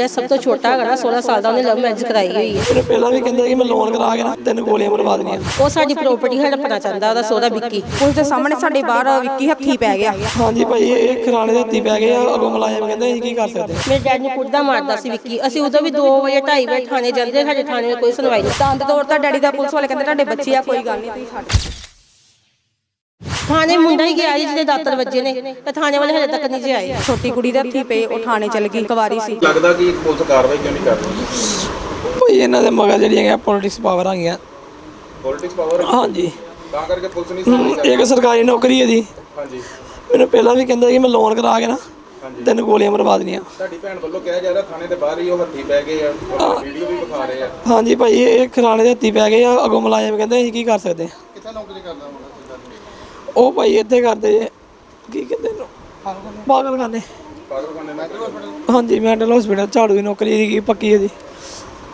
ਜਿਹੜਾ ਸਭ ਤੋਂ ਛੋਟਾ ਹੈਗਾ ਨਾ 16 ਸਾਲ ਦਾ ਉਹਨੇ ਲਵ ਮੈਰਿਜ ਕਰਾਈ ਹੋਈ ਹੈ। ਮੈਨੂੰ ਪਹਿਲਾਂ ਵੀ ਕਹਿੰਦਾ ਕਿ ਮੈਂ ਲੋਨ ਕਰਾ ਕੇ ਨਾ ਤਿੰਨ ਗੋਲੀਆਂ ਮਰਵਾ ਦੇਣੀਆਂ। ਉਹ ਸਾਡੀ ਪ੍ਰਾਪਰਟੀ ਹੜਪਣਾ ਚਾਹੁੰਦਾ ਉਹਦਾ ਸੋਹਰਾ ਵਿੱਕੀ। ਪੁਲਿਸ ਦੇ ਸਾਹਮਣੇ ਸਾਡੇ ਬਾਹਰ ਵਿੱਕੀ ਹੱਥੀ ਪੈ ਗਿਆ। ਹਾਂਜੀ ਭਾਈ ਇਹ ਖਰਾਣੇ ਦੇ ਹੱਥੀ ਪੈ ਗਏ ਆ ਅਗੋਂ ਮਲਾਜ਼ਮ ਕਹਿੰਦੇ ਅਸੀਂ ਕੀ ਕਰ ਸਕਦੇ? ਮੇਰੇ ਡੈਡ ਨੂੰ ਕੁੱਟਦਾ ਮਾਰਦਾ ਸੀ ਵਿੱਕੀ। ਅਸੀਂ ਉਦੋਂ ਵੀ 2 ਵਜੇ 2:30 ਵਜੇ ਥਾਣੇ ਜਾਂਦੇ ਸਾਡੇ ਥਾਣੇ ਕੋਈ ਸੁਣਵਾਈ ਨਹੀਂ। ਦੰਦ ਤੋੜਤਾ ਡੈਡੀ ਦਾ ਪੁਲਿਸ ਵਾਲੇ ਕਹਿੰਦੇ ਤੁਹਾਡੇ ਬੱਚੇ ਆ ਕੋਈ ਗੱਲ ਨਹੀਂ ਤੁਸੀਂ ਛੱਡ ਥਾਣੇ ਮੁੰਡਾ ਹੀ ਗਿਆ ਜੀ ਜਿਹਦੇ ਦਾਤਰ ਵੱਜੇ ਨੇ। ਤੇ ਥਾਣੇ ਵਾਲੇ ਹਲੇ ਤੱਕ ਨਹੀਂ ਜੇ ਆਏ। ਛੋਟੀ ਕੁੜੀ ਦੇ ਹੱਥੀ ਪਏ ਉਹ ਥਾਣੇ ਚਲ ਗਈ ਕੁਵਾਰੀ ਸੀ। ਲੱਗਦਾ ਕਿ ਪੁਲਿਸ ਕਾਰਵਾਈ ਕਿਉਂ ਨਹੀਂ ਕਰ ਰਹੀ? ਭਾਈ ਇਹਨਾਂ ਦੇ ਮਗਰ ਜਿਹੜੀਆਂ ਪੋਲਿਟਿਕਸ ਪਾਵਰ ਆ ਗਈਆਂ ਪੋਲਿਟਿਕਸ ਪਾਵਰ ਹਾਂਜੀ। ਤਾਂ ਕਰਕੇ ਪੁਲਿਸ ਨਹੀਂ ਸੁਣਦੀ ਇੱਕ ਸਰਕਾਰੀ ਨੌਕਰੀ ਹੈ ਜੀ। ਹਾਂਜੀ। ਮੈਨੂੰ ਪਹਿਲਾਂ ਵੀ ਕਹਿੰਦਾ ਕਿ ਮੈਂ ਲੋਨ ਕਰਾ ਕੇ ਨਾ ਤਿੰਨ ਗੋਲੀਆਂ ਮਰਵਾ ਦੇਣੀਆਂ। ਤੁਹਾਡੀ ਭੈਣ ਵੱਲੋਂ ਕਿਹਾ ਜਾ ਰਿਹਾ ਥਾਣੇ ਦੇ ਬਾਹਰ ਹੀ ਉਹ ਹੱਥੀ ਪੈ ਗਏ ਆ ਵੀਡੀਓ ਵੀ ਵਿਖਾ ਰਹੇ ਆ। ਹਾਂਜੀ ਭਾਈ ਇਹ ਖਰਾਣੇ ਦੇ ਹੱਥੀ ਪੈ ਗਏ ਆ ਅਗੋਂ ਮਲਾਜ਼ਮ ਕਹਿੰਦੇ ਅਸੀਂ ਕੀ ਕਰ ਸਕਦੇ ਹਾਂ। ਕਿੱਥੇ ਨੌਕਰੀ ਕਰਦਾ ਉਹ ਭਾਈ ਇੱਥੇ ਕਰਦੇ ਜੇ ਕੀ ਕਹਿੰਦੇ ਨੂੰ ਪਾਗਲਖਾਨੇ। ਹਾਂਜੀ ਮੈਂਟਲ ਹਸਪੀਟਲ ਝਾੜੂ ਦੀ ਨੌਕਰੀ ਦੀ ਪੱਕੀ ਹੈ ਜੀ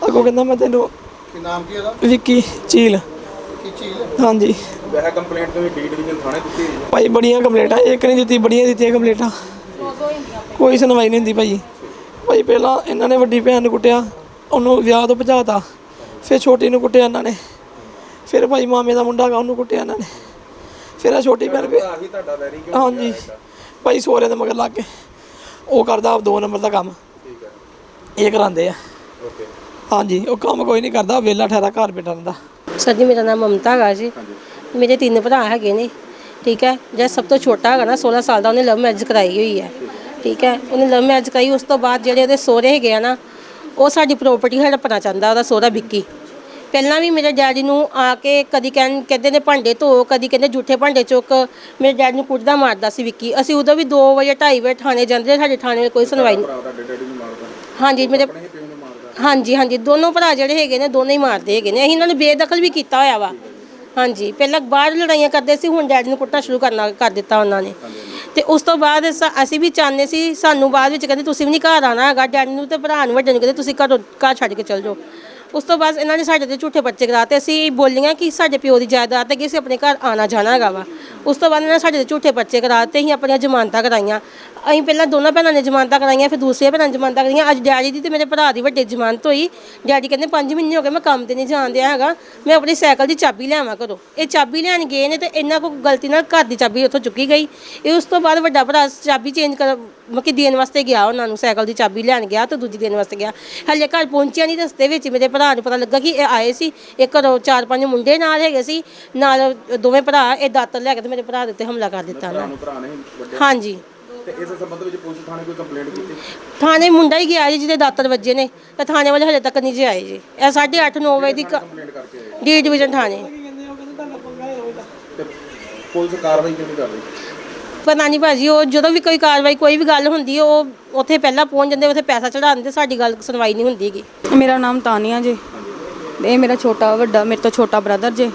ਅਗੋਂ ਕਹਿੰਦਾ ਮੈਂ ਤੈਨੂੰ ਕੀ ਨਾਮ ਕੀ ਇਹਦਾ ਵਿੱਕੀ ਝੀਲ। ਕੀ ਚੀਜ਼ ਹਾਂਜੀ। ਵੈਸੇ ਕੰਪਲੇਂਟ ਤੁਸੀਂ ਡੀ ਡਿਵੀਜ਼ਨ ਥਾਣੇ ਦਿੱਤੀ ਹੋਈ ਹੈ। ਭਾਈ ਬੜੀਆਂ ਕੰਪਲੇਂਟਾਂ ਇੱਕ ਨਹੀਂ ਦਿੱਤੀ ਬੜੀਆਂ ਦਿੱਤੀਆਂ ਕੰਪਲੇਂਟਾਂ ਕੋਈ ਸੁਣਵਾਈ ਨਹੀਂ ਹੁੰਦੀ ਭਾਈ। ਭਾਈ ਪਹਿਲਾਂ ਇਹਨਾਂ ਨੇ ਵੱਡੀ ਭੈਣ ਨੂੰ ਕੁੱਟਿਆ ਉਹਨੂੰ ਵਿਆਹ ਤੋਂ ਭਜਾਤਾ। ਫਿਰ ਛੋਟੀ ਨੂੰ ਕੁੱਟਿਆ ਇਹਨਾਂ ਨੇ। ਫਿਰ ਭਾਈ ਮਾਮੇ ਦਾ ਮੁੰਡਾ ਹੈਗਾ ਉਹਨੂੰ ਕੁੱਟਿਆ ਇਹਨਾਂ ਨੇ। ਫਿਰ ਆ ਛੋਟੀ ਭੈਣ ਵੀ ਆਹੀ ਤੁਹਾਡਾ ਵੈਰੀ ਕਿਉਂ ਹਾਂਜੀ। ਭਾਈ ਸੋਹਰੇ ਦੇ ਮਗਰ ਲੱਗ ਕੇ। ਉਹ ਕਰਦਾ ਆਪ ਦੋ ਨੰਬਰ ਦਾ ਕੰਮ। ਠੀਕ ਹੈ। ਇਹ ਕਰਾਉਂਦੇ ਆ। ਓਕੇ ਹਾਂਜੀ ਉਹ ਕੰਮ ਕੋਈ ਨਹੀਂ ਕਰਦਾ ਵੇਲਾ ਠਹਿਰਾ ਘਰ ਬੈਠਾ ਦਾ ਸਰ ਜੀ ਮੇਰਾ ਨਾਮ ਮਮਤਾ ਹੈਗਾ ਜੀ। ਮੇਰੇ ਤਿੰਨ ਭਰਾ ਹੈਗੇ ਨੇ। ਠੀਕ ਹੈ? ਜਿਹੜਾ ਸਭ ਤੋਂ ਛੋਟਾ ਹੈਗਾ ਨਾ 16 ਸਾਲ ਦਾ ਉਹਨੇ ਲਵ ਮੈਰਿਜ ਕਰਾਈ ਹੋਈ ਹੈ। ਠੀਕ ਹੈ। ਉਹਨੇ ਲਵ ਮੈਰਿਜ ਕਰਾਈ ਉਸ ਤੋਂ ਬਾਅਦ ਜਿਹੜੇ ਉਹਦੇ ਸਹੁਰੇ ਹੈਗੇ ਆ ਨਾ ਉਹ ਸਾਡੀ ਪ੍ਰਾਪਰਟੀ ਹੜਪਣਾ ਚਾਹੁੰਦਾ ਉਹਦਾ ਸਹੁਰਾ ਵਿੱਕੀ। ਪਹਿਲਾਂ ਵੀ ਮੇਰੇ ਡੈਡੀ ਨੂੰ ਆ ਕੇ ਕਦੀ ਕਹਿੰ ਕਹਿੰਦੇ ਨੇ ਭਾਂਡੇ ਧੋ ਕਦੀ ਕਹਿੰਦੇ ਜੂਠੇ ਭਾਂਡੇ ਚੁੱਕ। ਮੇਰੇ ਡੈਡ ਨੂੰ ਕੁੱਟਦਾ ਮਾਰਦਾ ਸੀ ਵਿੱਕੀ। ਅਸੀਂ ਉਦੋਂ ਵੀ 2 ਵਜੇ 2:30 ਵਜੇ ਥਾਣੇ ਜਾਂਦੇ ਸਾਡੇ ਥਾਣੇ ਵਿੱਚ ਕੋਈ ਸੁਣਵਾਈ ਨਹੀਂ। ਹਾਂਜੀ ਮੇਰੇ ਹਾਂਜੀ ਹਾਂਜੀ ਦੋਨੋਂ ਭਰਾ ਜਿਹੜੇ ਹੈਗੇ ਨੇ ਦੋਨੇ ਹੀ ਮਾਰਦੇ ਹੈਗੇ ਨੇ। ਅਸੀਂ ਇਹਨਾਂ ਨੂੰ ਬੇਦਖਲ ਵੀ ਕੀਤਾ ਹੋਇਆ ਵਾ। ਹਾਂਜੀ ਪਹਿਲਾਂ ਬਾਹਰ ਲੜਾਈਆਂ ਕਰਦੇ ਸੀ ਹੁਣ ਡੈਡੀ ਨੂੰ ਕੁੱਟਣਾ ਸ਼ੁਰੂ ਕਰਨਾ ਕਰ ਦਿੱਤਾ ਉਹਨਾਂ ਨੇ। ਤੇ ਉਸ ਤੋਂ ਬਾਅਦ ਅਸੀਂ ਵੀ ਚਾਹੁੰਦੇ ਸੀ ਸਾਨੂੰ ਬਾਅਦ ਵਿੱਚ ਕਹਿੰਦੇ ਤੁਸੀਂ ਵੀ ਨਹੀਂ ਘਰ ਆਣਾ ਹੈਗਾ। ਡੈਡੀ ਨੂੰ ਤੇ ਭਰਾ ਨੂੰ ਵੱਡੇ ਨੂੰ ਕਹਿੰਦੇ ਤੁਸੀਂ ਘਰੋਂ ਘਰ ਛੱਡ ਕੇ ਚਲ ਜਾਓ। ਉਸ ਤੋਂ ਬਾਅਦ ਇਹਨਾਂ ਨੇ ਸਾਡੇ ਤੇ ਝੂਠੇ ਬੱਚੇ ਕਰਾਤੇ ਅਸੀਂ ਬੋਲੀਆਂ ਕਿ ਸਾਡੇ ਪਿਓ ਦੀ ਜਾਇਦਾਦ ਹੈ ਕਿ ਅਸੀਂ ਆਪਣੇ ਘਰ ਆਣਾ ਜਾਣਾ ਹੈਗਾ ਵਾ। ਉਸ ਤੋਂ ਬਾਅਦ ਇਹਨਾਂ ਨੇ ਸਾਡੇ ਤੇ ਝੂਠੇ ਬੱਚੇ ਕਰਾਤੇ ਅਸੀਂ ਆਪਣੀਆਂ ਜ਼ਮਾਨਤਾਂ ਕਰਾਈਆਂ। ਅਸੀਂ ਪਹਿਲਾਂ ਦੋਨਾਂ ਭੈਣਾਂ ਨੇ ਜ਼ਮਾਨਤਾਂ ਕਰਾਈਆਂ ਫਿਰ ਦੂਸਰੀਆਂ ਭੈਣਾਂ ਨੇ ਜ਼ਮਾਨਤਾਂ ਕਰਾਈਆਂ। ਅੱਜ ਡੈਡੀ ਦੀ ਤੇ ਮੇਰੇ ਭਰਾ ਦੀ ਵੱਡੇ ਜ਼ਮਾਨਤ ਹੋਈ। ਡੈਡੀ ਕਹਿੰਦੇ 5 ਮਹੀਨੇ ਹੋ ਗਏ ਮੈਂ ਕੰਮ ਤੇ ਨਹੀਂ ਜਾਣ ਦਿਆ ਹੈਗਾ। ਮੈਂ ਆਪਣੀ ਸਾਈਕਲ ਦੀ ਚਾਬੀ ਲਿਆਵਾਂ ਘਰੋਂ। ਇਹ ਚਾਬੀ ਲੈਣ ਗਏ ਨੇ ਤੇ ਇਹਨਾਂ ਕੋਲ ਗਲਤੀ ਨਾਲ ਘਰ ਦੀ ਚਾਬੀ ਉੱਥੋਂ ਚੁੱਕੀ ਗਈ। ਇਹ ਉਸ ਤੋਂ ਬਾਅਦ ਵੱਡਾ ਭਰਾ ਚਾਬੀ ਚੇਂਜ ਕਰ ਮੱਕੀ ਦੇਣ ਵਾਸਤੇ ਗਿਆ ਉਹਨਾਂ ਨੂੰ ਸਾਈਕਲ ਦੀ ਚਾਬੀ ਲੈਣ ਗਿਆ ਤੇ ਦੂਜੀ ਦੇਣ ਵਾਸਤੇ ਗਿਆ। ਹਲੇ ਘਰ ਪਹੁੰਚਿਆ ਨਹੀਂ ਰਸਤੇ ਵਿੱਚ। ਮੇਰੇ ਭਰਾ ਨੂੰ ਪਤਾ ਲੱਗਾ ਕਿ ਇਹ ਆਏ ਸੀ। ਇੱਕ ਘਰੋਂ ਚਾਰ ਪੰਜ ਮੁੰਡੇ ਨਾਲ ਹੈਗੇ ਸੀ। ਨਾਲ ਦੋਵੇਂ ਭਰਾ ਇਹ ਦਾਤਰ ਲੈ ਕੇ ਤੇ ਮੇਰੇ ਭਰਾ ਦੇ ਉੱਤੇ ਹਮਲਾ ਕਰ ਦਿੱਤਾ ਉਹਨਾਂ ਨੇ। ਹਾਂਜੀ। ਤੇ ਇਸ ਸੰਬੰਧ ਵਿੱਚ ਪੁਲਿਸ ਥਾਣੇ ਕੋਈ ਕੰਪਲੇਂਟ ਕੀਤੀ? ਥਾਣੇ ਮੁੰਡਾ ਹੀ ਗਿਆ ਜੀ ਜਿਹਦੇ ਦਾਤਰ ਵੱਜੇ ਨੇ। ਤੇ ਥਾਣੇ ਵਾਲੇ ਹਲੇ ਤੱਕ ਨਹੀਂ ਜੇ ਆਏ ਜੀ। ਇਹ 8:30 9 ਵਜੇ ਦੀ ਕੰਪਲੇਂਟ ਕਰਕੇ ਆਏ। ਡੀ ਡਿਵੀਜ਼ਨ ਥਾਣੇ। ਤੇ। ਪੁਲਿਸ ਕਾਰਵਾਈ ਕਿਉਂ ਨਹੀਂ ਕਰ ਰਹੀ? ਪਤਾ ਨਹੀਂ ਭਾਜੀ ਉਹ ਜਦੋਂ ਵੀ ਕੋਈ ਕਾਰਵਾਈ ਕੋਈ ਵੀ ਗੱਲ ਹੁੰਦੀ ਹੈ ਉਹ ਉੱਥੇ ਪਹਿਲਾਂ ਪਹੁੰਚ ਜਾਂਦੇ ਉੱਥੇ ਪੈਸਾ ਚੜਾ ਦਿੰਦੇ ਸਾਡੀ ਗੱਲ ਸੁਣਵਾਈ ਨਹੀਂ ਹੁੰਦੀ ਗੀ। ਮੇਰਾ ਨਾਮ ਤਾਨੀਆ ਜੀ। ਇਹ ਮੇਰਾ ਛੋਟਾ ਵੱਡਾ ਮੇਰੇ ਤੋਂ ਛੋਟਾ ਬ੍ਰਦਰ ਜੇ।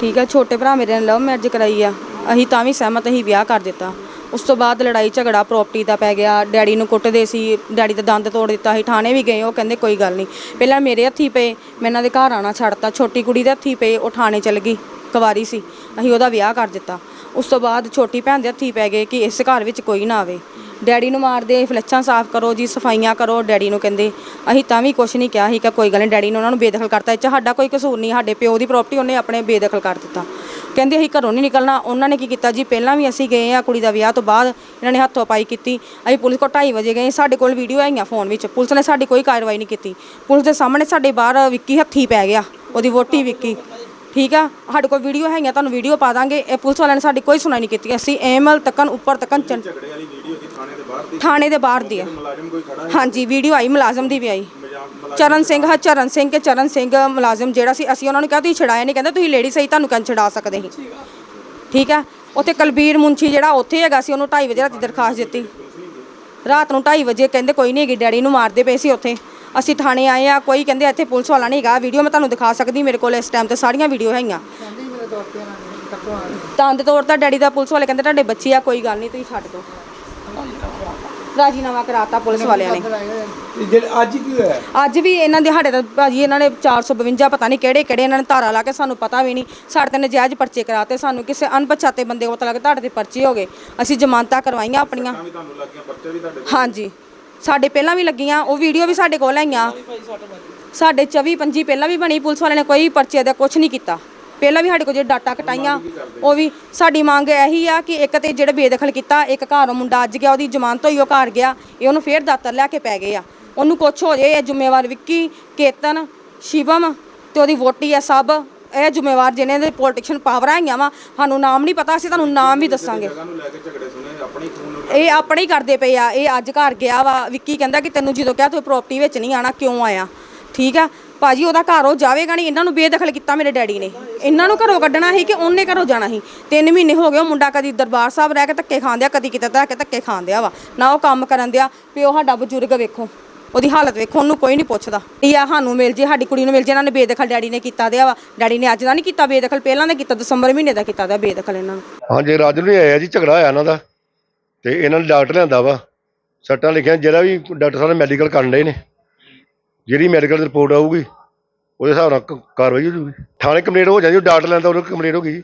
ਠੀਕ ਹੈ ਛੋਟੇ ਭਰਾ ਮੇਰੇ ਨੇ ਲਵ ਮੈਰਿਜ ਕਰਾਈ ਆ। ਅਸੀਂ ਤਾਂ ਵੀ ਸਹਿਮਤ ਅਸੀਂ ਵਿਆਹ ਕਰ ਦਿੱਤਾ। ਉਸ ਤੋਂ ਬਾਅਦ ਲੜਾਈ ਝਗੜਾ ਪ੍ਰਾਪਰਟੀ ਦਾ ਪੈ ਗਿਆ। ਡੈਡੀ ਨੂੰ ਕੁੱਟਦੇ ਸੀ, ਡੈਡੀ ਦਾ ਦੰਦ ਤੋੜ ਦਿੱਤਾ ਸੀ, ਥਾਣੇ ਵੀ ਗਏ, ਉਹ ਕਹਿੰਦੇ ਕੋਈ ਗੱਲ ਨਹੀਂ। ਪਹਿਲਾਂ ਮੇਰੇ ਹੱਥੀ ਪਏ, ਮੈਂ ਇਹਨਾਂ ਦੇ ਘਰ ਆਣਾ ਛੱਡਤਾ। ਛੋਟੀ ਕੁੜੀ ਦੇ ਹੱਥੀ ਪਏ, ਉਹ ਥਾਣੇ ਚਲ ਗਈ, ਕੁਵਾਰੀ ਸੀ। ਅਸੀਂ ਉਹਦਾ ਵਿਆਹ ਕਰ ਦਿੱਤਾ। ਉਸ ਤੋਂ ਬਾਅਦ ਛੋਟੀ ਭੈਣ ਦੇ ਹੱਥੀ ਪੈ ਗਏ ਕਿ ਇਸ ਘਰ ਵਿੱਚ ਕੋਈ ਨਾ ਆਵੇ। ਡੈਡੀ ਨੂੰ ਮਾਰਦੇ ਫਲੱਛਾਂ ਸਾਫ਼ ਕਰੋ ਜੀ, ਸਫਾਈਆਂ ਕਰੋ, ਡੈਡੀ ਨੂੰ ਕਹਿੰਦੇ। ਅਸੀਂ ਤਾਂ ਵੀ ਕੁਝ ਨਹੀਂ ਕਿਹਾ ਸੀ ਕਿ ਕੋਈ ਗੱਲ ਨਹੀਂ, ਡੈਡੀ ਨੇ ਉਹਨਾਂ ਨੂੰ ਬੇਦਖਲ ਕਰਤਾ। ਇਹ 'ਚ ਸਾਡਾ ਕੋਈ ਕਸੂਰ ਨਹੀਂ, ਸਾਡੇ ਪਿਓ ਦੀ ਪ੍ਰਾਪਰਟੀ ਉਹਨੇ ਆਪਣੇ ਬੇਦਖਲ ਕਰ ਦਿੱਤਾ। ਕਹਿੰਦੇ ਅਸੀਂ ਘਰੋਂ ਨਹੀਂ ਨਿਕਲਣਾ। ਉਹਨਾਂ ਨੇ ਕੀ ਕੀਤਾ ਜੀ ਪਹਿਲਾਂ ਵੀ ਅਸੀਂ ਗਏ ਆ ਕੁੜੀ ਦਾ ਵਿਆਹ ਤੋਂ ਬਾਅਦ ਇਹਨਾਂ ਨੇ ਹੱਥੋਂ ਪਾਈ ਕੀਤੀ। ਅਸੀਂ ਪੁਲਿਸ ਕੋਲ 2:30 ਵਜੇ ਗਏ ਸਾਡੇ ਕੋਲ ਵੀਡੀਓ ਹੈਗੀਆਂ ਫੋਨ ਵਿੱਚ। ਪੁਲਿਸ ਨੇ ਸਾਡੀ ਕੋਈ ਕਾਰਵਾਈ ਨਹੀਂ ਕੀਤੀ। ਪੁਲਿਸ ਦੇ ਸਾਹਮਣੇ ਸਾਡੇ ਬਾਹਰ ਵਿੱਕੀ ਹੱਥੀ ਪੈ ਗਿਆ ਉਹਦੀ ਵੋਟੀ ਵਿੱਕੀ। ਠੀਕ ਆ? ਸਾਡੇ ਕੋਲ ਵੀਡੀਓ ਹੈਗੀਆਂ ਤੁਹਾਨੂੰ ਵੀਡੀਓ ਪਾ ਦਾਂਗੇ। ਇਹ ਪੁਲਿਸ ਵਾਲਿਆਂ ਨੇ ਸਾਡੀ ਕੋਈ ਸੁਣਾਈ ਨਹੀਂ ਕੀਤੀ। ਅਸੀਂ ਐਮਐਲ ਤੱਕਨ ਉੱਪਰ ਤੱਕਨ ਝਗੜੇ ਵਾਲੀ ਵੀਡੀਓ ਕੀ ਥਾਣੇ ਦੇ ਬਾਹਰ ਦੀ। ਥਾਣੇ ਦੇ ਬਾਹਰ ਦੀ ਆ। ਮੁਲਾਜ਼ਮ ਕੋਈ ਖੜਾ ਹਾਂਜੀ ਵੀਡੀਓ ਆਈ ਮੁਲਾਜ਼ਮ ਦੀ ਵੀ ਆਈ। ਚਰਨ ਸਿੰਘ ਹਾਂ ਚਰਨ ਸਿੰਘ ਕੇ ਚਰਨ ਸਿੰਘ ਮੁਲਾਜ਼ਮ ਜਿਹੜਾ ਸੀ ਅਸੀਂ ਉਹਨਾਂ ਨੂੰ ਕਿਹਾ ਤੁਸੀਂ ਛਡਾਇਆ ਨਹੀਂ ਕਹਿੰਦੇ ਤੁਸੀਂ ਲੇਡੀ ਸਹੀ ਤੁਹਾਨੂੰ ਕੰਨ ਛਡਾ ਸਕਦੇ ਸੀ ਠੀਕ ਆ। ਉੱਥੇ ਕਲਬੀਰ ਮੁੰਸ਼ੀ ਜਿਹੜਾ ਉੱਥੇ ਹੈਗਾ ਸੀ ਉਹਨੂੰ 2:30 ਵਜੇ ਰਾਤੀ ਦਰਖਾਸਤ ਦਿੱਤੀ। ਰਾਤ ਨੂੰ 2:30 ਵਜੇ ਕਹਿੰਦੇ ਕੋਈ ਨਹੀਂ ਹੈਗੀ ਡੈਡੀ ਨੂੰ ਮਾਰਦੇ ਪਏ ਸੀ ਉੱਥੇ। ਅਸੀਂ ਥਾਣੇ ਆਏ ਆ ਕੋਈ ਕਹਿੰਦੇ ਇੱਥੇ ਪੁਲਿਸ ਵਾਲਾ ਨਹੀਂ ਹੈਗਾ। ਵੀਡੀਓ ਮੈਂ ਤੁਹਾਨੂੰ ਦਿਖਾ ਸਕਦੀ ਮੇਰੇ ਕੋਲ ਇਸ ਟਾਈਮ ਤੇ ਸਾਰੀਆਂ ਵੀਡੀਓ ਹੈਗੀਆਂ। ਦੰਦ ਤੋੜਤਾ ਡੈਡੀ ਦਾ ਪੁਲਿਸ ਵਾਲੇ ਕਹਿੰਦੇ ਤੁਹਾਡੇ ਬੱਚੇ ਆ ਕੋਈ ਗੱਲ ਨਹੀਂ ਤੁਸੀਂ ਛੱਡ ਦਿਓ। ਰਾਜੀਨਾਮਾ ਕਰਾਤਾ ਪੁਲਿਸ ਵਾਲਿਆਂ ਨੇ। ਜਿਹੜੇ ਅੱਜ ਕੀ ਹੋਇਆ? ਅੱਜ ਵੀ ਇਹਨਾਂ ਦੇ ਸਾਡੇ ਤਾਂ ਭਾਜੀ ਇਹਨਾਂ ਨੇ 452 ਪਤਾ ਨਹੀਂ ਕਿਹੜੇ ਕਿਹੜੇ ਇਹਨਾਂ ਨੇ ਧਾਰਾ ਲਾ ਕੇ ਸਾਨੂੰ ਪਤਾ ਵੀ ਨਹੀਂ। ਸਾਡੇ ਤੇ ਨਜਾਇਜ਼ ਪਰਚੇ ਕਰਾਤੇ ਸਾਨੂੰ ਕਿਸੇ ਅਣਪਛਾਤੇ ਬੰਦੇ ਕੋਲ ਪਤਾ ਲੱਗ ਤੁਹਾਡੇ ਤੇ ਪਰਚੇ ਹੋ ਗਏ। ਅਸੀਂ ਜ਼ਮਾਨਤਾਂ ਕਰਵਾਈਆਂ ਆਪਣੀਆਂ। ਵੀ ਤੁਹਾਨੂੰ ਲੱਗ ਗਿਆ ਪਰਚੇ ਵੀ ਤੁਹਾਡੇ ਹਾਂਜੀ। ਸਾਡੇ ਪਹਿਲਾਂ ਵੀ ਲੱਗੀਆਂ ਉਹ ਵੀਡੀਓ ਵੀ ਸਾਡੇ ਕੋਲ ਆਈਆਂ। ਸਾਡੇ 24 25 ਪਹਿਲਾਂ ਵੀ ਬਣੀ ਪੁਲਿਸ ਵਾਲਿਆਂ ਨੇ ਕੋਈ ਪਰਚੇ ਦਾ ਕੁਝ ਨਹੀਂ ਕੀਤਾ। ਪਹਿਲਾਂ ਵੀ ਸਾਡੇ ਕੋਲ ਜਿਹੜੇ ਡਾਟਾ ਕਟਾਈਆਂ, ਉਹ ਵੀ ਸਾਡੀ ਮੰਗ ਇਹੀ ਆ ਕਿ ਇੱਕ ਤੇ ਜਿਹੜੇ ਬੇਦਖਲ ਕੀਤਾ, ਇੱਕ ਘਰੋਂ ਮੁੰਡਾ ਅੱਜ ਗਿਆ, ਉਹਦੀ ਜ਼ਮਾਨਤ ਹੋਈ, ਉਹ ਘਰ ਗਿਆ, ਇਹ ਉਹਨੂੰ ਫੇਰ ਦਾਤਰ ਲੈ ਕੇ ਪੈ ਗਏ ਆ। ਉਹਨੂੰ ਕੁਛ ਹੋ ਜੇ ਇਹ ਜ਼ਿੰਮੇਵਾਰ ਵਿੱਕੀ, ਕੇਤਨ, ਸ਼ਿਵਮ ਤੇ ਉਹਦੀ ਵੋਟੀ ਆ ਸਭ, ਇਹ ਜ਼ਿੰਮੇਵਾਰ ਜਿਹਨੇ ਦੇ ਪੋਲੀਟੀਸ਼ੀਅਨ ਪਾਵਰ ਆਈਆਂ ਵਾ, ਸਾਨੂੰ ਨਾਮ ਨਹੀਂ ਪਤਾ, ਅਸੀਂ ਤੁਹਾਨੂੰ ਨਾਮ ਵੀ ਦੱਸਾਂਗੇ। ਇਹ ਆਪਣੇ ਹੀ ਕਰਦੇ ਪਏ ਆ, ਇਹ ਅੱਜ ਘਰ ਗਿਆ ਵਾ, ਵਿੱਕੀ ਕਹਿੰਦਾ ਕਿ ਤੈਨੂੰ ਜਦੋਂ ਕਿਹਾ ਤੂੰ ਪ੍ਰਾਪਰਟੀ ਵਿੱਚ ਨਹੀਂ ਆਣਾ ਕਿਉਂ ਆਇਆ? ਠੀਕ ਆ? ਭਾਜੀ, ਉਹਦਾ ਘਰ ਉਹ ਜਾਵੇਗਾ ਨਹੀਂ। ਇਹਨਾਂ ਨੂੰ ਬੇਦਖਲ ਕੀਤਾ ਮੇਰੇ ਡੈਡੀ ਨੇ। ਇਹਨਾਂ ਨੂੰ ਘਰੋਂ ਕੱਢਣਾ ਸੀ ਕਿ ਉਹਨੇ ਘਰੋਂ ਜਾਣਾ ਸੀ। ਤਿੰਨ ਮਹੀਨੇ ਹੋ ਗਏ ਉਹ ਮੁੰਡਾ ਕਦੀ ਦਰਬਾਰ ਸਾਹਿਬ ਰਹਿ ਕੇ ਧੱਕੇ ਖਾਂਦਿਆ ਕਦੀ ਕਿਤੇ ਰਹਿ ਕੇ ਧੱਕੇ ਖਾਂਦਿਆ ਵਾ। ਨਾ ਉਹ ਕੰਮ ਕਰਨ ਦਿਆ। ਪਿਓ ਸਾਡਾ ਬਜ਼ੁਰਗ ਵੇਖੋ, ਉਹਦੀ ਹਾਲਤ ਵੇਖੋ, ਉਹਨੂੰ ਕੋਈ ਨਹੀਂ ਪੁੱਛਦਾ। ਇਹ ਆ ਸਾਨੂੰ ਮਿਲ ਜੇ, ਸਾਡੀ ਕੁੜੀ ਨੂੰ ਮਿਲ ਜੇ, ਇਹਨਾਂ ਨੇ ਬੇਦਖਲ ਡੈਡੀ ਨੇ ਕੀਤਾ ਦਿਆ ਵਾ। ਡੈਡੀ ਨੇ ਅੱਜ ਦਾ ਨਹੀਂ ਕੀਤਾ ਬੇਦਖਲ, ਪਹਿਲਾਂ ਦਾ ਕੀਤਾ, ਦਸੰਬਰ ਮਹੀਨੇ ਦਾ ਕੀਤਾ ਦਾ ਬੇਦਖਲ ਇਹਨਾਂ ਨੂੰ। ਹਾਂਜੀ ਰਾਜ ਨੂੰ ਆਇਆ ਜੀ, ਝਗੜਾ ਹੋਇਆ ਇਹਨਾਂ ਦਾ, ਤੇ ਇਹਨਾਂ ਨੇ ਡਾਕਟਰ ਲਿਆਂਦਾ ਵਾ। ਸੱਟਾਂ ਲਿਖਿਆ, ਜਿਹੜਾ ਵੀ ਡਾਕਟਰ ਸਾਹਿਬ ਮੈਡੀਕਲ ਕਰਨ ਡਏ ਨੇ। ਜਿਹੜੀ ਮੈਡੀਕਲ ਰਿਪੋਰਟ ਆਊਗੀ, ਉਹਦੇ ਹਿਸਾਬ ਨਾਲ ਕ- ਕਾਰਵਾਈ ਹੋ ਜੂਗੀ। ਥਾਣੇ ਕੰਪਲੇਂਟ ਹੋ ਜਾਂਦੀ, ਉਹ ਡਾਕਟਰ ਲੈਂਦਾ ਉਹਨੂੰ ਕੰਪਲੇਂਟ ਹੋ ਗਈ ਜੀ।